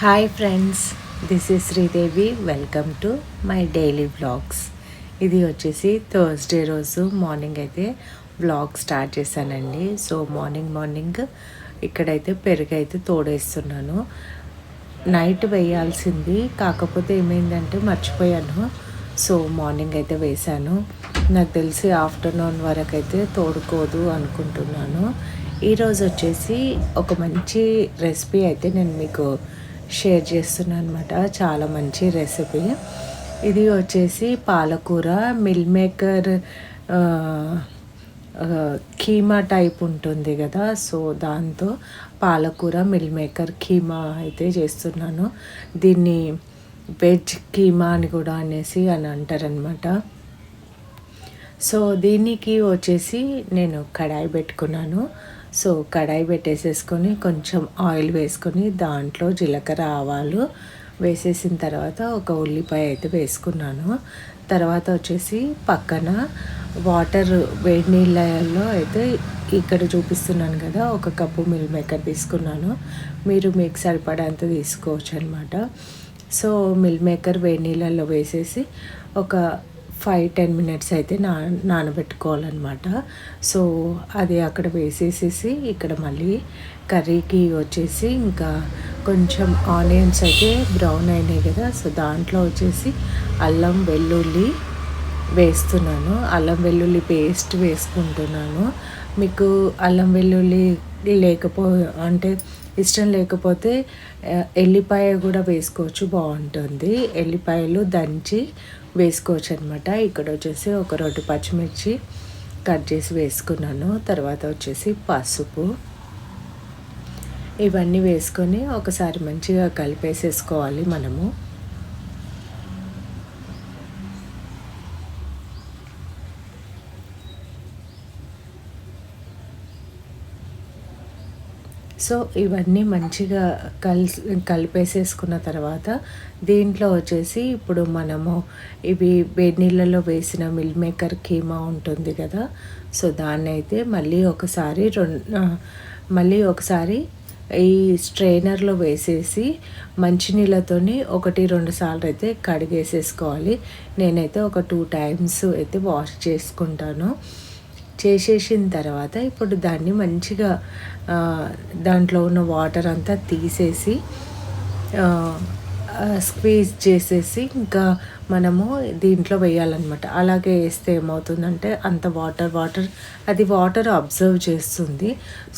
Hi friends this is Sridevi welcome to my daily blogs ఇది వచ్చేసి Thursday రోజు morning అయితే బ్లాగ్ స్టార్ట్ చేశానండి. సో మార్నింగ్ మార్నింగ్ ఇక్కడైతే పెరుగు అయితే తోడేస్తున్నాను. నైట్ వేయాల్సింది కాకపోతే ఏమైందంటే మర్చిపోయాను. సో మార్నింగ్ అయితే వేశాను. నాకు తెలిసి ఆఫ్టర్నూన్ వరకు అయితే తోడుకోదు అనుకుంటున్నాను. ఈరోజు వచ్చేసి ఒక మంచి రెసిపీ అయితే నేను మీకు షేర్ చేస్తున్నాను అనమాట చాలా మంచి రెసిపీ ఇది వచ్చేసి పాలకూర మిల్ మేకర్ కీమా టైప్ ఉంటుంది కదా. సో దాంతో పాలకూర మిల్ మేకర్ కీమా అయితే చేస్తున్నాను. దీన్ని వెజ్ కీమా అని కూడా అనేసి అని అంటారనమాట సో దీనికి వచ్చేసి నేను కడాయి పెట్టుకున్నాను. సో కడాయి పెట్టేసేసుకొని కొంచెం ఆయిల్ వేసుకొని దాంట్లో జీలకర్ర ఆవాలు వేసేసిన తర్వాత ఒక ఉల్లిపాయ అయితే వేసుకున్నాను. తర్వాత వచ్చేసి పక్కన వాటర్ వేడి నీళ్ళలో అయితే ఇక్కడ చూపిస్తున్నాను కదా ఒక కప్పు మిల్ మేకర్ తీసుకున్నాను. మీరు మీకు సరిపడంత తీసుకోవచ్చు అనమాట సో మిల్ మేకర్ వేడి నీళ్ళల్లో వేసేసి ఒక ఫైవ్ టెన్ మినిట్స్ అయితే నా నానబెట్టుకోవాలన్నమాట. సో అది అక్కడ వేసేసేసి ఇక్కడ మళ్ళీ కర్రీకి వచ్చేసి ఇంకా కొంచెం ఆనియన్స్ అయితే బ్రౌన్ అయినాయి కదా సో దాంట్లో వచ్చేసి అల్లం వెల్లుల్లి వేస్తున్నాను. అల్లం వెల్లుల్లి పేస్ట్ వేసుకుంటున్నాను. మీకు అల్లం వెల్లుల్లి లేకపో అంటే ఇష్టం లేకపోతే ఎల్లిపాయ కూడా వేసుకోవచ్చు బాగుంటుంది. ఎల్లిపాయలు దంచి వేసుకోవచ్చు అనమాట ఇక్కడ వచ్చేసి ఒక రెండు పచ్చిమిర్చి కట్ చేసి వేసుకున్నాను. తర్వాత వచ్చేసి పసుపు. ఇవన్నీ వేసుకొని ఒకసారి మంచిగా కలిపేసేసుకోవాలి మనము. సో ఇవన్నీ మంచిగా కలిసి కలిపేసేసుకున్న తర్వాత దీంట్లో వచ్చేసి ఇప్పుడు మనము ఇవి వేడి నీళ్ళలో వేసిన మిల్ మేకర్ కీమా ఉంటుంది కదా సో దాన్ని అయితే మళ్ళీ ఒకసారి రెండు మళ్ళీ ఒకసారి ఈ స్ట్రైనర్లో వేసేసి మంచినీళ్ళతోని ఒకటి రెండు సార్లు అయితే కడిగేసేసుకోవాలి. నేనైతే ఒక టూ టైమ్స్ అయితే వాష్ చేసుకుంటాను. చేసేసిన తర్వాత ఇప్పుడు దాన్ని మంచిగా దాంట్లో ఉన్న వాటర్ అంతా తీసేసి స్క్వీజ్ చేసేసి ఇంకా మనము దీంట్లో వేయాలన్నమాట. అలాగే వేస్తే ఏమవుతుందంటే అంత వాటర్ వాటర్ అది వాటర్ అబ్జర్వ్ చేస్తుంది.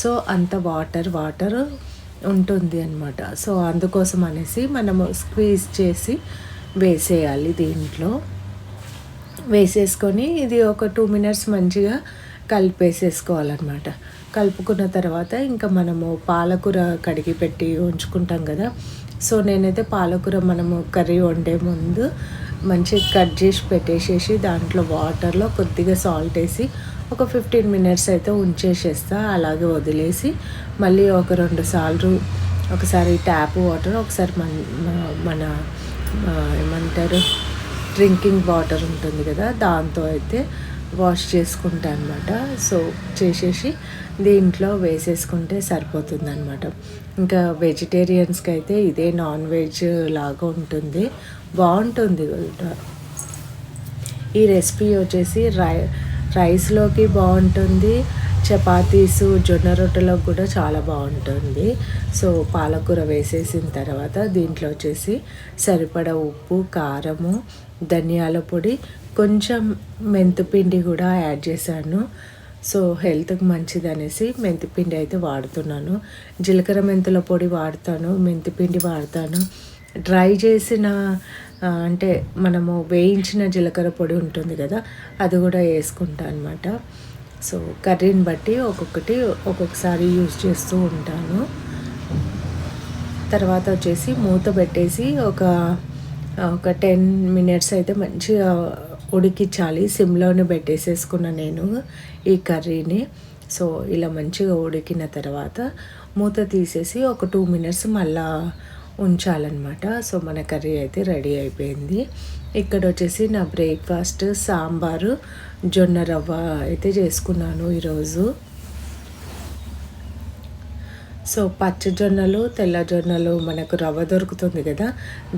సో అంత వాటర్ వాటర్ ఉంటుంది అనమాట సో అందుకోసం అనేసి మనము స్క్వీజ్ చేసి వేసేయాలి దీంట్లో. వేసేసుకొని ఇది ఒక టూ మినిట్స్ మంచిగా కలిపేసేసుకోవాలన్నమాట. కలుపుకున్న తర్వాత ఇంకా మనము పాలకూర కడిగి పెట్టి ఉంచుకుంటాం కదా. సో నేనైతే పాలకూర మనము కర్రీ వండే ముందు మంచిగా కట్ చేసి పెట్టేసేసి దాంట్లో వాటర్లో కొద్దిగా సాల్ట్ వేసి ఒక ఫిఫ్టీన్ మినిట్స్ అయితే ఉంచేసేస్తా అలాగే వదిలేసి మళ్ళీ ఒక రెండు సార్లు ఒకసారి ట్యాప్ వాటర్ ఒకసారి మన మన ఏమంటారు? డ్రింకింగ్ వాటర్ ఉంటుంది కదా దాంతో అయితే వాష్ చేసుకుంటా అనమాట సో చేసేసి దీంట్లో వేసేసుకుంటే సరిపోతుంది అనమాట ఇంకా వెజిటేరియన్స్కి అయితే ఇదే నాన్ వెజ్ లాగా ఉంటుంది. బాగుంటుంది ఈ రెసిపీ వచ్చేసి రై రైస్లోకి బాగుంటుంది. చపాతీసు జొన్న రొట్టెలకు కూడా చాలా బాగుంటుంది. సో పాలకూర వేసేసిన తర్వాత దీంట్లో వచ్చేసి సరిపడ ఉప్పు కారము ధనియాల పొడి కొంచెం మెంతిపిండి కూడా యాడ్ చేశాను. సో హెల్త్కి మంచిది అనేసి మెంతిపిండి అయితే వాడుతున్నాను. జీలకర్ర మెంతుల పొడి వాడతాను మెంతిపిండి వాడతాను. డ్రై చేసిన అంటే మనము వేయించిన జీలకర్ర పొడి ఉంటుంది కదా అది కూడా వేసుకుంటాను అనమాట సో కర్రీని బట్టి ఒక్కొక్కటి ఒక్కొక్కసారి యూజ్ చేస్తూ ఉంటాను. తర్వాత వచ్చేసి మూత పెట్టేసి ఒక ఒక టెన్ మినిట్స్ అయితే మంచిగా ఉడికించాలి. సిమ్లోనే పెట్టేసేసుకున్న నేను ఈ కర్రీని. సో ఇలా మంచిగా ఉడికిన తర్వాత మూత తీసేసి ఒక టూ మినిట్స్ మళ్ళా ఉంచాలన్నమాట. సో మన కర్రీ అయితే రెడీ అయిపోయింది. ఇక్కడ వచ్చేసి నా బ్రేక్ఫాస్ట్ సాంబారు జొన్న రవ్వ అయితే చేసుకున్నాను ఈరోజు. సో పచ్చ జొన్నలు తెల్ల జొన్నలు మనకు రవ్వ దొరుకుతుంది కదా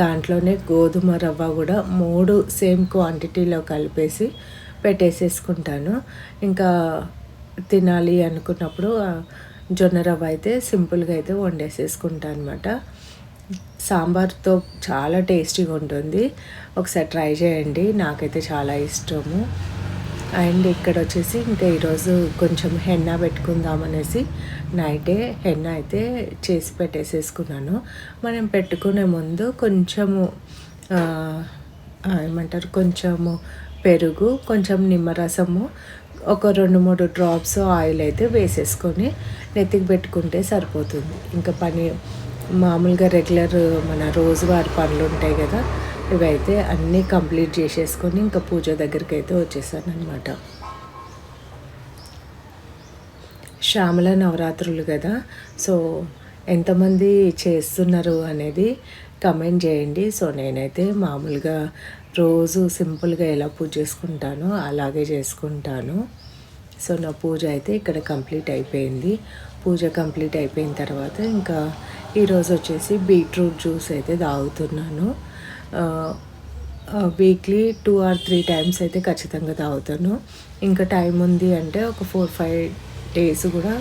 దాంట్లోనే గోధుమ రవ్వ కూడా మూడు సేమ్ క్వాంటిటీలో కలిపేసి పెట్టేసేసుకుంటాను. ఇంకా తినాలి అనుకున్నప్పుడు జొన్న రవ్వ అయితే సింపుల్గా అయితే వండేసేసుకుంటాను అనమాట సాంబార్తో చాలా టేస్టీగా ఉంటుంది. ఒకసారి ట్రై చేయండి నాకైతే చాలా ఇష్టము. అండ్ ఇక్కడ వచ్చేసి ఇంకా ఈరోజు కొంచెం హెన్న పెట్టుకుందామనేసి నైటే హెన్న అయితే చేసి పెట్టేసేసుకున్నాను. మనం పెట్టుకునే ముందు కొంచెము ఏమంటారు? కొంచెము పెరుగు కొంచెం నిమ్మరసము ఒక రెండు మూడు డ్రాప్స్ ఆయిల్ అయితే వేసేసుకొని నెత్తికి పెట్టుకుంటే సరిపోతుంది. ఇంకా పని మామూలుగా రెగ్యులర్ మన రోజువారి పనులు ఉంటాయి కదా ఇవైతే అన్నీ కంప్లీట్ చేసేసుకొని ఇంకా పూజ దగ్గరికి అయితే వచ్చేసాను అనమాట శ్యామల నవరాత్రులు కదా సో ఎంతమంది చేస్తున్నారు అనేది కమెంట్ చేయండి. సో నేనైతే మామూలుగా రోజు సింపుల్గా ఎలా పూజ చేసుకుంటానో అలాగే చేసుకుంటాను. సో నా పూజ అయితే ఇక్కడ కంప్లీట్ అయిపోయింది. పూజ కంప్లీట్ అయిపోయిన తర్వాత ఇంకా ఈరోజు వచ్చేసి బీట్రూట్ జ్యూస్ అయితే తాగుతున్నాను. Weekly two or three times అయితే ఖచ్చితంగా తాగుతాను. ఇంకా టైం ఉంది అంటే ఒక ఫోర్ ఫైవ్ డేస్ కూడా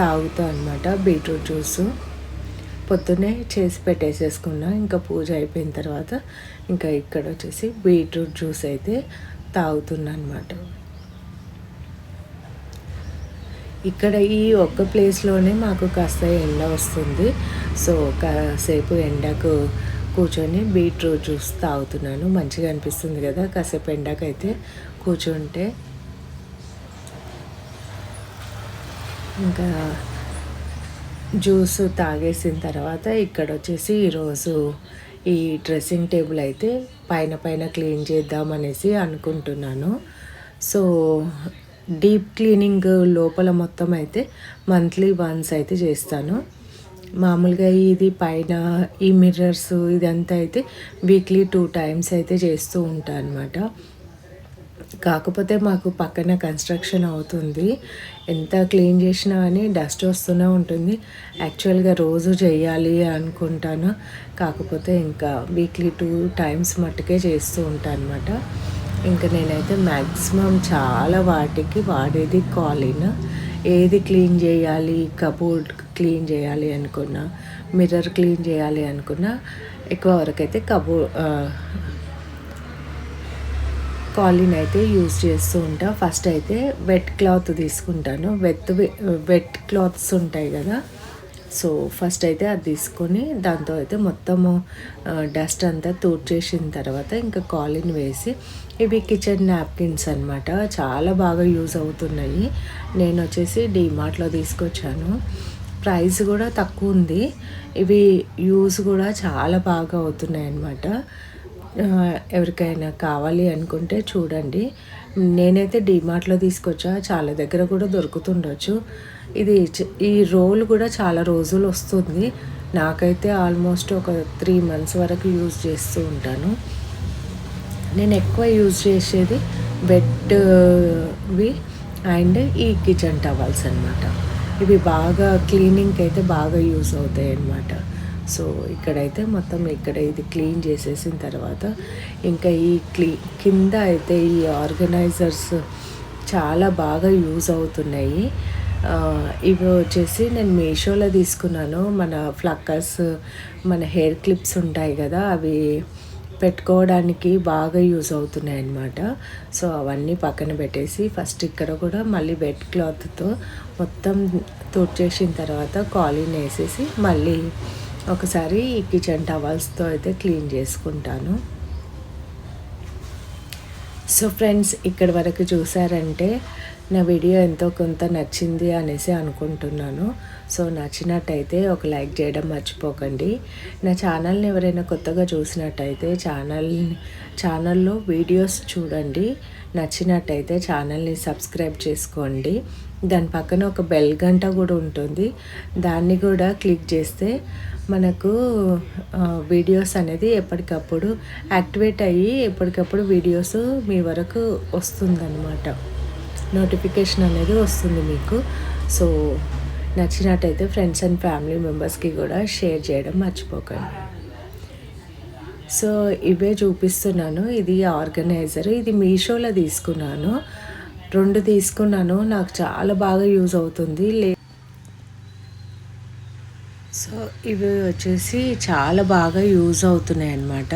తాగుతాను అనమాట బీట్రూట్ జ్యూస్. పొద్దున్నే చేసి పెట్టేసేసుకున్నా ఇంకా పూజ అయిపోయిన తర్వాత ఇంకా ఇక్కడ వచ్చేసి బీట్రూట్ జ్యూస్ అయితే తాగుతున్నా అనమాట ఇక్కడ ఈ ఒక్క ప్లేస్లోనే మాకు కాస్త ఎండ వస్తుంది. సో కాసేపు ఎండకు కూర్చొని బీట్రూట్ జ్యూస్ తాగుతున్నాను. మంచిగా అనిపిస్తుంది కదా కాసేపు ఎండకైతే కూర్చుంటే. ఇంకా జ్యూస్ తాగేసిన తర్వాత ఇక్కడ వచ్చేసి ఈరోజు ఈ డ్రెస్సింగ్ టేబుల్ అయితే పైన పైన క్లీన్ చేద్దామనేసి అనుకుంటున్నాను. సో డీప్ క్లీనింగ్ లోపల మొత్తం అయితే మంత్లీ వన్స్ అయితే చేస్తాను. మామూలుగా ఇది పైన ఈ మిర్రర్స్ ఇదంతా అయితే వీక్లీ టూ టైమ్స్ అయితే చేస్తూ ఉంటాను అనమాట కాకపోతే మాకు పక్కన కన్స్ట్రక్షన్ అవుతుంది. ఎంత క్లీన్ చేసినా కానీ డస్ట్ వస్తూనే ఉంటుంది. యాక్చువల్గా రోజు చేయాలి అనుకుంటాను. కాకపోతే ఇంకా వీక్లీ టూ టైమ్స్ మట్టుకే చేస్తూ ఉంటాను అనమాట ఇంకా నేనైతే మ్యాక్సిమం చాలా వాటికి వాడేది కాలిన్. ఏది క్లీన్ చేయాలి కబోర్డ్ క్లీన్ చేయాలి అనుకున్నా మిర్రర్ క్లీన్ చేయాలి అనుకున్నా ఎక్కువ వరకు అయితే కబో కాలిన్ అయితే యూజ్ చేస్తూ ఉంటా. ఫస్ట్ అయితే వెట్ క్లాత్ తీసుకుంటాను. వెత్ వెట్ క్లాత్స్ ఉంటాయి కదా సో ఫస్ట్ అయితే అది తీసుకొని దాంతో అయితే మొత్తము డస్ట్ అంతా తూర్చేసిన తర్వాత ఇంకా కాలిన్ వేసి ఇవి కిచెన్ నాప్కిన్స్ అనమాట చాలా బాగా యూజ్ అవుతున్నాయి. నేను వచ్చేసి డీమార్ట్లో తీసుకొచ్చాను. ప్రైస్ కూడా తక్కువ ఉంది. ఇవి యూజ్ కూడా చాలా బాగా అవుతున్నాయి అన్నమాట. ఎవరికైనా కావాలి అనుకుంటే చూడండి. నేనైతే డీమార్ట్లో తీసుకొచ్చా. చాలా దగ్గర కూడా దొరుకుతుండొచ్చు. ఇది ఈ రోల్ కూడా చాలా రోజులు వస్తుంది. నాకైతే ఆల్మోస్ట్ ఒక త్రీ మంత్స్ వరకు యూజ్ చేస్తూ ఉంటాను. నేను ఎక్కువ యూజ్ చేసేది బెడ్వి అండ్ ఈ కిచెన్ టవల్స్ అనమాట ఇవి బాగా క్లీనింగ్కి అయితే బాగా యూజ్ అవుతాయి అన్నమాట. సో ఇక్కడైతే మొత్తం ఇక్కడ ఇది క్లీన్ చేసేసిన తర్వాత ఇంకా ఈ క్లీ కింద అయితే ఈ ఆర్గనైజర్స్ చాలా బాగా యూజ్ అవుతున్నాయి. ఇవి వచ్చేసి నేను మీషోలో తీసుకున్నాను. మన ఫ్లక్కర్స్ మన హెయిర్ క్లిప్స్ ఉంటాయి కదా అవి పెట్టుకోవడానికి బాగా యూజ్ అవుతున్నాయి అన్నమాట. సో అవన్నీ పక్కన పెట్టేసి ఫస్ట్ ఇక్కడ కూడా మళ్ళీ వెట్ క్లాత్తో మొత్తం తుడిచేసిన తర్వాత కాలిన్ వేసేసి మళ్ళీ ఒకసారి ఈ కిచెన్ టవల్స్తో అయితే క్లీన్ చేసుకుంటాను. సో ఫ్రెండ్స్ ఇక్కడ వరకు చూసారంటే నా వీడియో ఎంతో కొంత నచ్చింది అనేసి అనుకుంటున్నాను. సో నచ్చినట్టయితే ఒక లైక్ చేయడం మర్చిపోకండి. నా ఛానల్ని ఎవరైనా కొత్తగా చూసినట్టయితే ఛానల్ ఛానల్లో వీడియోస్ చూడండి. నచ్చినట్టయితే ఛానల్ని సబ్స్క్రైబ్ చేసుకోండి. దాని పక్కన ఒక బెల్ గంట కూడా ఉంటుంది. దాన్ని కూడా క్లిక్ చేస్తే మనకు వీడియోస్ అనేది ఎప్పటికప్పుడు యాక్టివేట్ అయ్యి ఎప్పటికప్పుడు వీడియోస్ మీ వరకు వస్తుందన్నమాట. నోటిఫికేషన్ అనేది వస్తుంది మీకు. సో నచ్చినట్టయితే ఫ్రెండ్స్ అండ్ ఫ్యామిలీ మెంబర్స్కి కూడా షేర్ చేయడం మర్చిపోకండి. సో ఇవే చూపిస్తున్నాను. ఇది ఆర్గనైజర్ ఇది మీషోలో తీసుకున్నాను. రెండు తీసుకున్నాను. నాకు చాలా బాగా యూజ్ అవుతుంది. లే సో ఇవి వచ్చేసి చాలా బాగా యూజ్ అవుతున్నాయి అన్నమాట.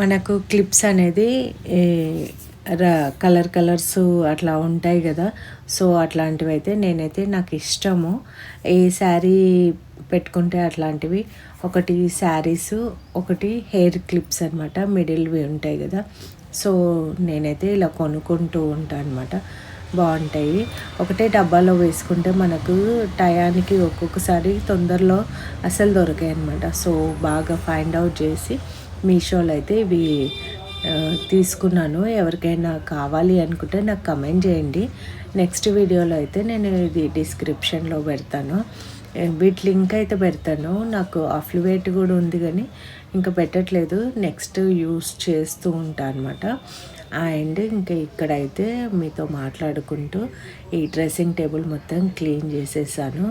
మనకు క్లిప్స్ అనేది కలర్ కలర్స్ అట్లా ఉంటాయి కదా. సో అట్లాంటివి అయితే నేనైతే నాకు ఇష్టము. ఏ శారీ పెట్టుకుంటే అట్లాంటివి ఒకటి శారీస్ ఒకటి హెయిర్ క్లిప్స్ అనమాట మిడిల్వి ఉంటాయి కదా. సో నేనైతే ఇలా కొనుక్కుంటూ ఉంటాను అనమాట బాగుంటాయి. ఒకటే డబ్బాలో వేసుకుంటే మనకు టయానికి ఒక్కొక్కసారి తొందరలో అసలు దొరికాయి అనమాట సో బాగా ఫైండ్ అవుట్ చేసి మీషోలో అయితే ఇవి తీసుకున్నాను. ఎవరికైనా కావాలి అనుకుంటే నాకు కమెంట్ చేయండి. నెక్స్ట్ వీడియోలో అయితే నేను ఇది డిస్క్రిప్షన్లో పెడతాను. వీటి లింక్ అయితే పెడతాను. నాకు అఫ్లివేట్ కూడా ఉంది కానీ ఇంకా పెట్టట్లేదు. నెక్స్ట్ యూస్ చేస్తూ ఉంటాను అనమాట అండ్ ఇంకా ఇక్కడైతే మీతో మాట్లాడుకుంటూ ఈ డ్రెస్సింగ్ టేబుల్ మొత్తం క్లీన్ చేసేసాను.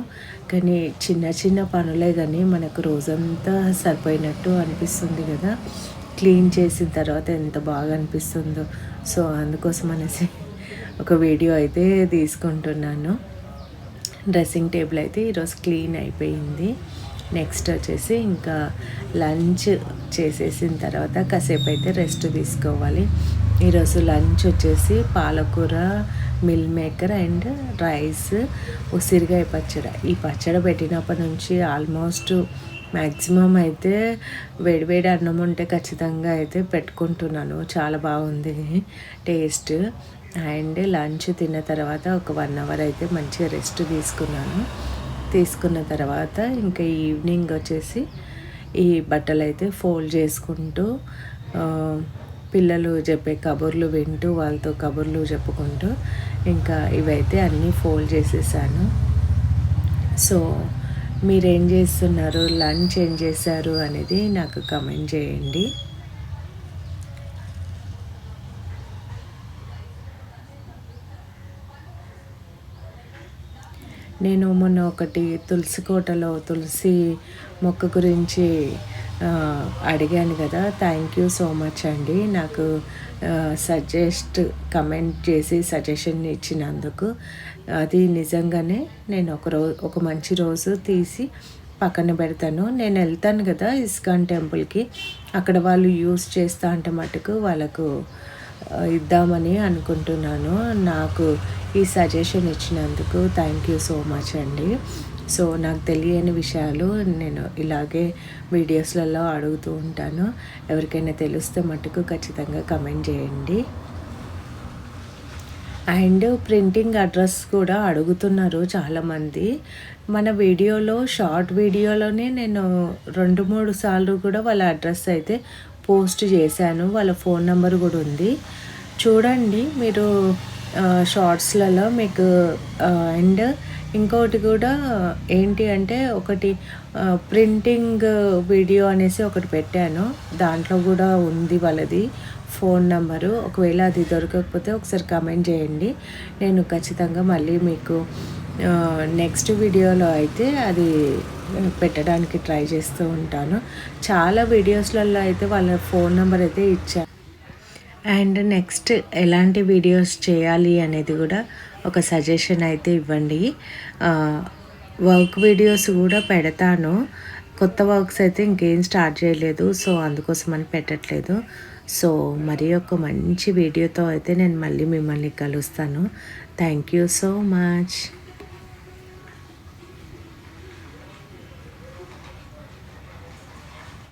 కానీ చిన్న చిన్న పనులే కానీ మనకు రోజంతా సరిపోయినట్టు అనిపిస్తుంది కదా. క్లీన్ చేసిన తర్వాత ఎంత బాగా అనిపిస్తుందో. సో అందుకోసం అనేసి ఒక వీడియో అయితే తీసుకుంటున్నాను. డ్రెస్సింగ్ టేబుల్ అయితే ఈరోజు క్లీన్ అయిపోయింది. నెక్స్ట్ వచ్చేసి ఇంకా లంచ్ చేసేసిన తర్వాత కాసేపు అయితే రెస్ట్ తీసుకోవాలి. ఈరోజు లంచ్ వచ్చేసి పాలకూర మిల్ మేకర్ అండ్ రైస్ ఉసిరికాయ పచ్చడి. ఈ పచ్చడి పెట్టినప్పటి నుంచి ఆల్మోస్ట్ మ్యాక్సిమం అయితే వేడివేడి అన్నం ఉంటే ఖచ్చితంగా అయితే పెట్టుకుంటున్నాను. చాలా బాగుంది టేస్ట్. అండ్ లంచ్ తిన్న తర్వాత ఒక వన్ అవర్ అయితే మంచిగా రెస్ట్ తీసుకున్నాను. తీసుకున్న తర్వాత ఇంకా ఈవినింగ్ వచ్చేసి ఈ బట్టలు అయితే ఫోల్డ్ చేసుకుంటూ పిల్లలు చెప్పే కబుర్లు వింటూ వాళ్ళతో కబుర్లు చెప్పుకుంటూ ఇంకా ఇవైతే అన్నీ ఫోల్డ్ చేసేసాను. సో మీరేం చేస్తున్నారు? లంచ్ ఏం చేశారు? అనేది నాకు కమెంట్ చేయండి. నేను మొన్న ఒకటి తులసి కోటలో తులసి మొక్క గురించి అడిగాను కదా. థ్యాంక్ యూ సో మచ్ అండి. నాకు సజెస్ట్ కమెంట్ చేసి సజెషన్ ఇచ్చినందుకు. అది నిజంగానే నేను ఒక రోజు ఒక మంచి రోజు తీసి పక్కన పెడతాను. నేను వెళ్తాను కదా ఇస్కాన్ టెంపుల్కి. అక్కడ వాళ్ళు యూస్ చేస్తా అంటే మటుకు వాళ్ళకు ఇద్దామని అనుకుంటున్నాను. నాకు ఈ సజెషన్ ఇచ్చినందుకు థ్యాంక్ యూ సో మచ్ అండి. సో నాకు తెలియని విషయాలు నేను ఇలాగే వీడియోస్లలో అడుగుతూ ఉంటాను. ఎవరికైనా తెలిస్తే మటుకు ఖచ్చితంగా కమెంట్ చేయండి. అండ్ ప్రింటింగ్ అడ్రస్ కూడా అడుగుతున్నారు చాలామంది. మన వీడియోలో షార్ట్ వీడియోలోనే నేను రెండు మూడు సార్లు కూడా వాళ్ళ అడ్రస్ అయితే పోస్ట్ చేశాను. వాళ్ళ ఫోన్ నెంబర్ కూడా ఉంది. చూడండి మీరు షార్ట్స్లలో మీకు అండ్ ఇంకోటి కూడా ఏంటి అంటే ఒకటి ప్రింటింగ్ వీడియో అనేసి ఒకటి పెట్టాను. దాంట్లో కూడా ఉంది వాళ్ళది ఫోన్ నెంబరు. ఒకవేళ అది దొరకకపోతే ఒకసారి కమెంట్ చేయండి. నేను ఖచ్చితంగా మళ్ళీ మీకు నెక్స్ట్ వీడియోలో అయితే అది పెట్టడానికి ట్రై చేస్తూ ఉంటాను. చాలా వీడియోస్లలో అయితే వాళ్ళ ఫోన్ నెంబర్ అయితే ఇచ్చాను అండ్ నెక్స్ట్ ఎలాంటి వీడియోస్ చేయాలి అనేది కూడా ఒక సజెషన్ అయితే ఇవ్వండి. వర్క్ వీడియోస్ కూడా పెడతాను. కొత్త వర్క్స్ అయితే ఇంకేం స్టార్ట్ చేయలేదు సో అందుకోసం అని పెట్టట్లేదు. సో మరి ఒక మంచి వీడియోతో అయితే నేను మళ్ళీ మిమ్మల్ని కలుస్తాను. Thank you so much